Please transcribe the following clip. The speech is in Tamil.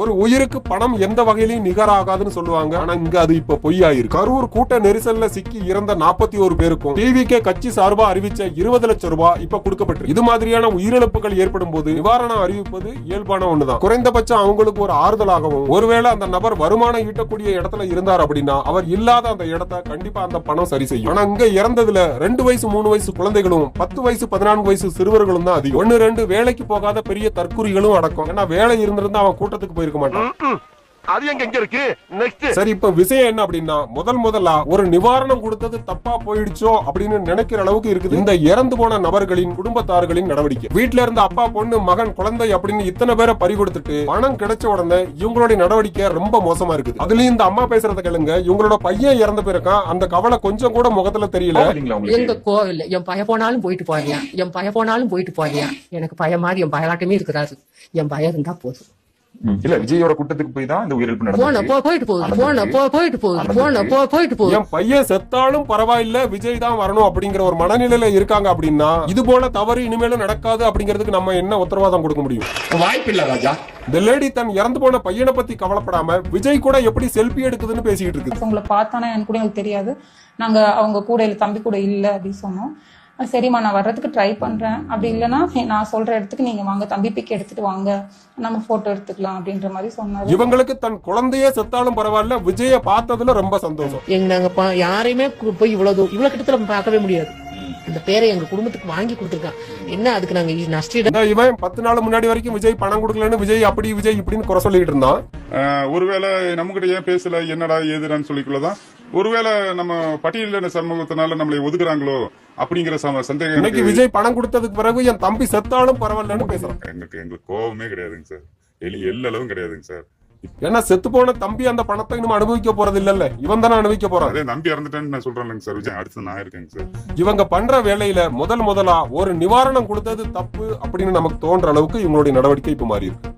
ஒரு உயிருக்கு பணம் எந்த வகையிலையும் நிகராகாதுன்னு சொல்லுவாங்க. ஆனா இங்க அது இப்ப பொய்யாயிருக்கு. கரூர் கூட்ட நெரிசல்ல சிக்கி இறந்த நாற்பத்தி ஒரு பேருக்கும் டிவிகே கட்சி சார்பா அறிவிச்ச இருபது லட்சம் ரூபாய் இப்ப கொடுக்கப்பட்டிருக்கு. இது மாதிரியான உயிரிழப்புகள் ஏற்படும் போது நிவாரணம் அறிவிப்பது இயல்பான ஒண்ணுதான். குறைந்தபட்சம் அவங்களுக்கு ஒரு ஆறுதலாகவும் ஒருவேளை அந்த நபர் வருமானம் ஈட்டக்கூடிய இடத்துல இருந்தார் அப்படின்னா அவர் இல்லாத அந்த இடத்த கண்டிப்பா அந்த பணம் சரி செய்யும். ஆனா இங்க இறந்ததுல ரெண்டு வயசு மூணு வயசு குழந்தைகளும் பத்து வயசு பதினான்கு வயசு சிறுவர்களும் தான் அதிகம். ஒன்னு ரெண்டு வேலைக்கு போகாத பெரிய தற்குறிகளும் அடக்கும். ஏன்னா வேலை இருந்திருந்தா அவன் கூட்டத்துக்கு போயிருக்க மாட்டான். அது எங்க எங்க இருக்கு? நெக்ஸ்ட் சரி இப்ப விஷயம் என்ன அப்படின்னா முதல் முதலா ஒரு நிவாரணம் கொடுத்தது தப்பா போயிடுச்சோ அப்படின்னு நினைக்கிற அளவுக்கு இருக்குது. இந்த இறந்து போன நபர்களின் குடும்பத்தார்களின் நடவடிக்கை. வீட்ல இருந்த அப்பா பொண்ணு மகன் குழந்தை அப்படின்னு இத்தனை பேரை பறி கொடுத்துட்டு பணம் கிடைச்ச உடனே இவங்களுடைய நடவடிக்கை ரொம்ப மோசமா இருக்குது. அதுலயும் இந்த அம்மா பேசுறத கேளுங்க. இவங்களோட பையன் இறந்து போயிருக்கான் அந்த கவலை கொஞ்சம் கூட முகத்துல தெரியல. எங்க கோவில் என் பய போனாலும் போயிட்டு போறியா? என் பய போனாலும் போயிட்டு போறியா? எனக்கு பய மாதிரி என் பயலாட்டமே இருக்கிறாரு என் பயம் இருந்தா போதும். இல்ல விஜயோட கூட்டத்துக்கு போய் தான் இந்த உயிரிழப்பு நடந்தது போ போயிட்டு போகுது. போன போ போயிட்டு போகுது. போன போ போயிட்டு போகுது. என் பையன் செத்தாலும் பரவாயில்ல விஜய் தான் வரணும் அப்படிங்கிற ஒரு மனநிலையில இருக்காங்க அப்படின்னா இது போல தவறு இனிமேலும் நடக்காது அப்படிங்கிறதுக்கு நம்ம என்ன உத்தரவாதம் கொடுக்க முடியும்? வாய்ப்பு இல்ல ராஜா. இந்த லேடி தன் இறந்து போன பையனை பத்தி கவலைப்படாம விஜய் கூட எப்படி செல்ஃபி எடுக்குதுன்னு பேசிக்கிட்டு இருக்குது. உங்களை பார்த்தானே எனக்கு கூட எனக்கு தெரியாது. நாங்க அவங்க கூட இல்லை தம்பி கூட இல்லை அப்படின்னு சொன்னோம். சரிம்மா நான் வர்றதுக்கு ட்ரை பண்றேன். அப்படி இல்லைன்னா நான் சொல்ற இடத்துக்கு நீங்க வாங்க தம்பி பிக் எடுத்துட்டு வாங்க. நம்ம போட்டோ எடுத்துக்கலாம் அப்படின்ற மாதிரி சொன்னாரு. இவங்களுக்கு தன் குழந்தையே செத்தாலும் பரவாயில்ல விஜய பார்த்ததுல ரொம்ப சந்தோஷம். எங்க நாங்க ப- யாரையுமே போய் இவ்வளவு தூரம் இவ்வளவு கிட்டத்துல பார்க்கவே முடியாது. இந்த பேரை எங்க குடும்பத்துக்கு வாங்கி கொடுத்துருக்கான். என்ன அதுக்கு நாங்க நஷ்டம் இவன் பத்து நாள் முன்னாடி வரைக்கும் விஜய் பணம் கொடுக்கலன்னு விஜய் அப்படி விஜய் இப்படின்னு குறை சொல்லிட்டு இருந்தான். ஒருவேளை நம்மகிட்ட ஏன் பேசல என்னடா ஏதுடான்னு சொல்லிக்குள்ளதான். ஒருவேளை நம்ம பட்டியலின சமூகத்தினால நம்மளை ஒதுக்குறாங்களோ அப்படிங்கிற சம- சந்தேகம் இன்னைக்கு எனக்கு விஜய் பணம் கொடுத்ததுக்கு பிறகு என் தம்பி செத்தாலும் பரவாயில்லன்னு பேசுறான். எங்களுக்கு எங்களுக்கு கோவமே கிடையாதுங்க சார். எலி எல்லளவும் கிடையாதுங்க சார். ஏன்னா செத்து போன தம்பி அந்த பணத்தை இன்னும் அனுபவிக்க போறது இல்லல்ல? இவன் தானே அனுபவிக்க போறான். அதே நம்பி இறந்துட்டேன்னு நான் சொல்றேன்லங்க சார். விஜய் அடுத்து நான் இருக்கேங்க சார். இவங்க பண்ற வேலையில முதல் முதலா ஒரு நிவாரணம் கொடுத்தது தப்பு அப்படின்னு நமக்கு தோன்ற அளவுக்கு இவங்களுடைய நடவடிக்கை இப்ப மாறி இருக்கு.